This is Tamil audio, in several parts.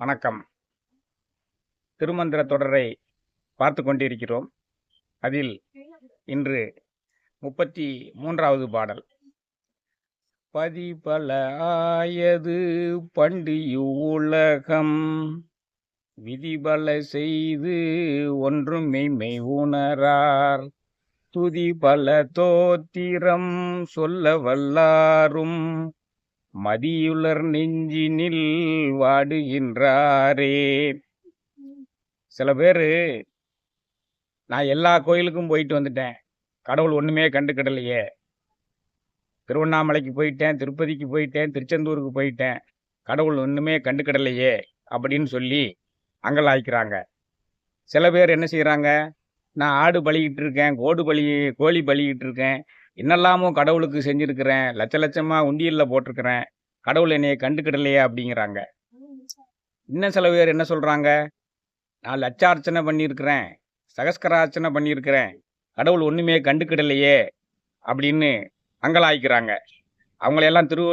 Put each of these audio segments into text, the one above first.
வணக்கம். திருமந்திர தொடரை பார்த்து கொண்டிருக்கிறோம். அதில் இன்று முப்பத்தி மூன்றாவது பாடல். பதிபல ஆயது பண்டு உலகம் விதிபல செய்து ஒன்றும் மெய்மை உணரார். துதி பல தோத்திரம் சொல்ல வல்லாரும் மதியுலர் நெஞ்சினில் வாடுகின்றாரே. சில பேர் நான் எல்லா கோயிலுக்கும் போயிட்டு வந்துட்டேன். கடவுள் ஒன்றுமே கண்டுக்கிடலையே. திருவண்ணாமலைக்கு போயிட்டேன் திருப்பதிக்கு போயிட்டேன் திருச்செந்தூருக்கு போயிட்டேன். கடவுள் ஒன்றுமே கண்டுக்கிடலையே அப்படின்னு சொல்லி அங்கலாய்க்கிறாங்க. சில பேர் என்ன செய்கிறாங்க நான் ஆடு பலிக்கிட்டு இருக்கேன் கோடு பலி கோழி பலிக்கிட்டு இருக்கேன். என்னெல்லாமோ கடவுளுக்கு செஞ்சுருக்கிறேன். லட்ச லட்சமாக உண்டியலில் போட்டிருக்கிறேன். கடவுள் என்னையை கண்டுக்கிடலையே அப்படிங்கிறாங்க. இன்னும் சில பேர் என்ன சொல்கிறாங்க நான் லட்சார்ச்சனை பண்ணியிருக்கிறேன். சகஸ்கரார்ச்சனை பண்ணியிருக்கிறேன். கடவுள் ஒன்றுமே கண்டுக்கிடலையே அப்படின்னு அங்கலாய்க்கிறாங்க. அவங்களையெல்லாம் திரு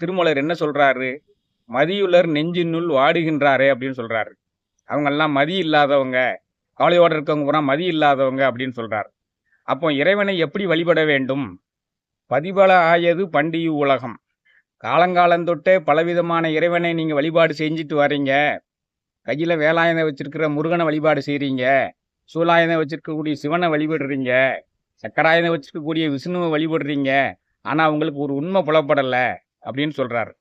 திருமலர் என்ன சொல்கிறாரு மதியுலர் நெஞ்சினுள் வாடுகின்றாரே அப்படின்னு சொல்கிறாரு அவங்கெல்லாம் மதி இல்லாதவங்க. கவலையோடு இருக்கவங்க பூரா மதி இல்லாதவங்க அப்படின்னு சொல்கிறார் அப்போ இறைவனை எப்படி வழிபட வேண்டும்? பதிபல ஆயது பண்டிகை உலகம். காலங்காலந்தொட்டே பலவிதமான இறைவனை நீங்கள் வழிபாடு செஞ்சுட்டு வரீங்க கையில் வேலாயுதம் வச்சிருக்கிற முருகனை வழிபாடு செய்கிறீங்க சூலாயுதம் வச்சிருக்கக்கூடிய சிவனை வழிபடுறீங்க. சக்கராயுதம் வச்சிருக்கக்கூடிய விஷ்ணுவை வழிபடுறீங்க. ஆனால் உங்களுக்கு ஒரு உண்மை புலப்படலை அப்படின்னு சொல்கிறார்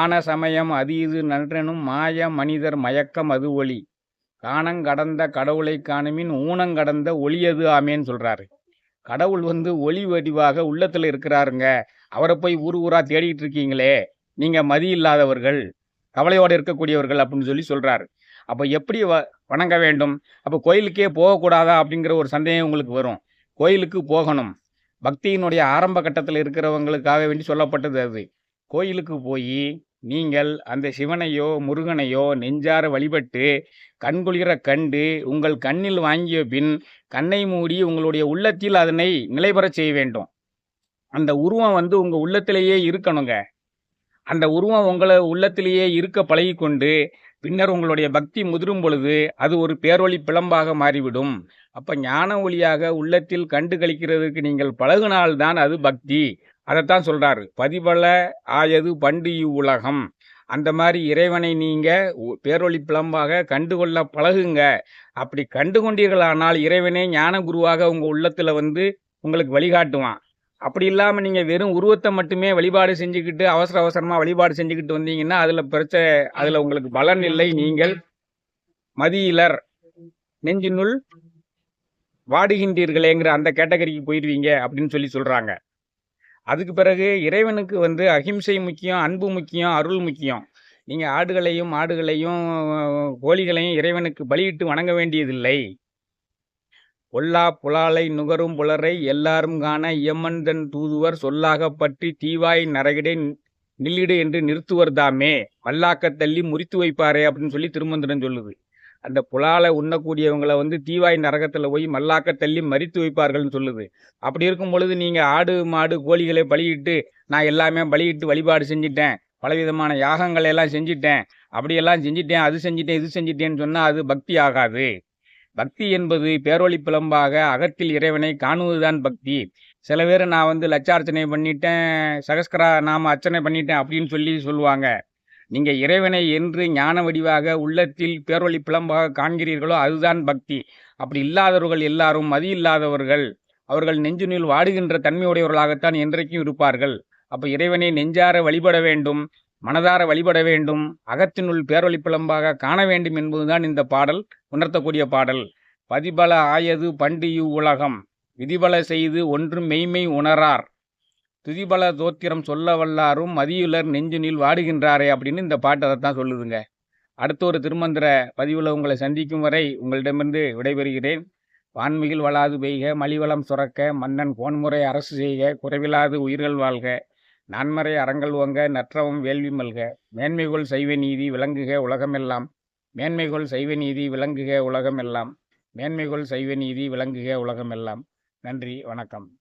ஆன சமயம் அது இது நன்றனும் மாய மனிதர் மயக்கம் அது ஒளி. காணங்கடந்த கடவுளை காணுமின் ஊனங்கடந்த ஒளியது ஆமேன்னு சொல்கிறாரு கடவுள் வந்து ஒளி வடிவாக உள்ளத்தில் இருக்கிறாருங்க. அவரை போய் ஊர் ஊராக தேடிட்டு இருக்கீங்களே நீங்கள் மதி இல்லாதவர்கள் கவலையோடு இருக்கக்கூடியவர்கள் அப்படின்னு சொல்லி சொல்கிறாரு அப்போ எப்படி வ வணங்க வேண்டும்? அப்போ கோயிலுக்கே போகக்கூடாதா அப்படிங்கிற ஒரு சந்தேகம் உங்களுக்கு வரும். கோயிலுக்கு போகணும். பக்தியினுடைய ஆரம்ப கட்டத்தில் இருக்கிறவங்களுக்காக வேண்டி சொல்லப்பட்டது அது. கோயிலுக்கு போய் நீங்கள் அந்த சிவனையோ முருகனையோ நெஞ்சார வழிபட்டு கண்குளிர கண்டு உங்கள் கண்ணில் வாங்கிய பின் கண்ணை மூடி உங்களுடைய உள்ளத்தில் அதனை நிலைபெறச் செய்ய வேண்டும். அந்த உருவம் வந்து உங்கள் உள்ளத்திலேயே இருக்கணுங்க. அந்த உருவம் உங்களை உள்ளத்திலேயே இருக்க பழகி கொண்டு பின்னர் உங்களுடைய பக்தி முதிரும் பொழுது அது ஒரு பேரொளி பிளம்பாக மாறிவிடும். அப்போ ஞான ஒளியாக உள்ளத்தில் கண்டு கழிக்கிறதுக்கு நீங்கள் பழகுனால்தான் அது பக்தி. அதைத்தான் சொல்கிறாரு பதிபல ஆயது பண்டு உலகம். அந்த மாதிரி இறைவனை நீங்கள் பேரொளி பிளம்பாக கண்டுகொள்ள பழகுங்க. அப்படி கண்டு கொண்டீர்களானால் இறைவனே ஞான குருவாக உங்கள் உள்ளத்தில் வந்து உங்களுக்கு வழிகாட்டுவான். அப்படி இல்லாமல் நீங்கள் வெறும் உருவத்தை மட்டுமே வழிபாடு செஞ்சுக்கிட்டு அவசர அவசரமாக வழிபாடு செஞ்சுக்கிட்டு வந்தீங்கன்னா அதில் பிரச்சனை அதில் உங்களுக்கு பலன் இல்லை. நீங்கள் மதியிலர் நெஞ்சினுள் வாடுகின்றீர்களேங்கிற அந்த கேட்டகரிக்கு போயிடுவீங்க அப்படின்னு சொல்லி சொல்கிறாங்க அதுக்கு பிறகு இறைவனுக்கு வந்து அகிம்சை முக்கியம் அன்பு முக்கியம் அருள் முக்கியம். நீங்கள் ஆடுகளையும் மாடுகளையும் கோழிகளையும் இறைவனுக்கு பலியிட்டு வணங்க வேண்டியதில்லை. பொல்லா புலாலை நுகரும் புலரை எல்லாரும் காண இயம்மன் தன் தூதுவர் சொல்லாக பற்றி தீவாய் நரகிடை நில்லிடு என்று நிறுத்துவர் தாமே. மல்லாக்க தள்ளி முறித்து வைப்பாரே அப்படின்னு சொல்லி திருமந்திரம் சொல்லுது. அந்த புலாலை உண்ணக்கூடியவங்களை வந்து தீவாய் நரகத்தில் போய் மல்லாக்க தள்ளி மறித்து வைப்பார்கள்னு சொல்லுது. அப்படி இருக்கும் பொழுது நீங்கள் ஆடு மாடு கோழிகளை பலியிட்டு நான் எல்லாமே பலியிட்டு வழிபாடு செஞ்சிட்டேன். பலவிதமான யாகங்களை எல்லாம் செஞ்சிட்டேன். அப்படியெல்லாம் செஞ்சிட்டேன் அது செஞ்சிட்டேன் இது செஞ்சிட்டேன்னு சொன்னால் அது பக்தி ஆகாது. பக்தி என்பது பேரொழி பிளம்பாக அகத்தில் இறைவனை காணுவதுதான் பக்தி. சில பேர் நான் வந்து லட்சார்ச்சனை பண்ணிட்டேன் சகஸ்கரா நாம அர்ச்சனை பண்ணிட்டேன் அப்படின்னு சொல்லி சொல்லுவாங்க. நீங்கள் இறைவனை என்று ஞான வடிவாக உள்ளத்தில் பேரொழி பிளம்பாக காண்கிறீர்களோ அதுதான் பக்தி. அப்படி இல்லாதவர்கள் எல்லாரும் மதி இல்லாதவர்கள் அவர்கள் நெஞ்சுனில் வாடுகின்ற தன்மையுடையவர்களாகத்தான் என்றைக்கும் இருப்பார்கள். அப்போ இறைவனை நெஞ்சார வழிபட வேண்டும். மனதார வழிபட வேண்டும். அகத்தினுள் பேரொழிப்பிளம்பாக காண வேண்டும் என்பதுதான் இந்த பாடல் உணர்த்தக்கூடிய பாடல். பதிபல ஆயது பண்டியு உலகம் விதிபல செய்து ஒன்று மெய்மை உணரார். துதிபல தோத்திரம் சொல்ல வல்லாரும் மதியுலர் நெஞ்சுனில் வாடுகின்றாரே அப்படின்னு இந்த பாட்டு அதை தான் சொல்லுதுங்க. அடுத்த ஒரு திருமந்திர பதிவில் உங்களை சந்திக்கும் வரை உங்களிடமிருந்து விடைபெறுகிறேன். வான்மிகில் வளாது பெய்க மலிவளம் சுரக்க மன்னன் கோன்முறை அரசு செய்க குறைவிலாது உயிர்கள் வாழ்க. நான்மறை அறங்கள் ஓங்க நற்றவம் வேள்வி மல்க. மேன்மைகொள் சைவ நீதி விளங்குக உலகமெல்லாம். மேன்மைகொள் சைவ நீதி விளங்குக உலகமெல்லாம். மேன்மைகொள் சைவ நீதி விளங்குக உலகமெல்லாம். நன்றி வணக்கம்.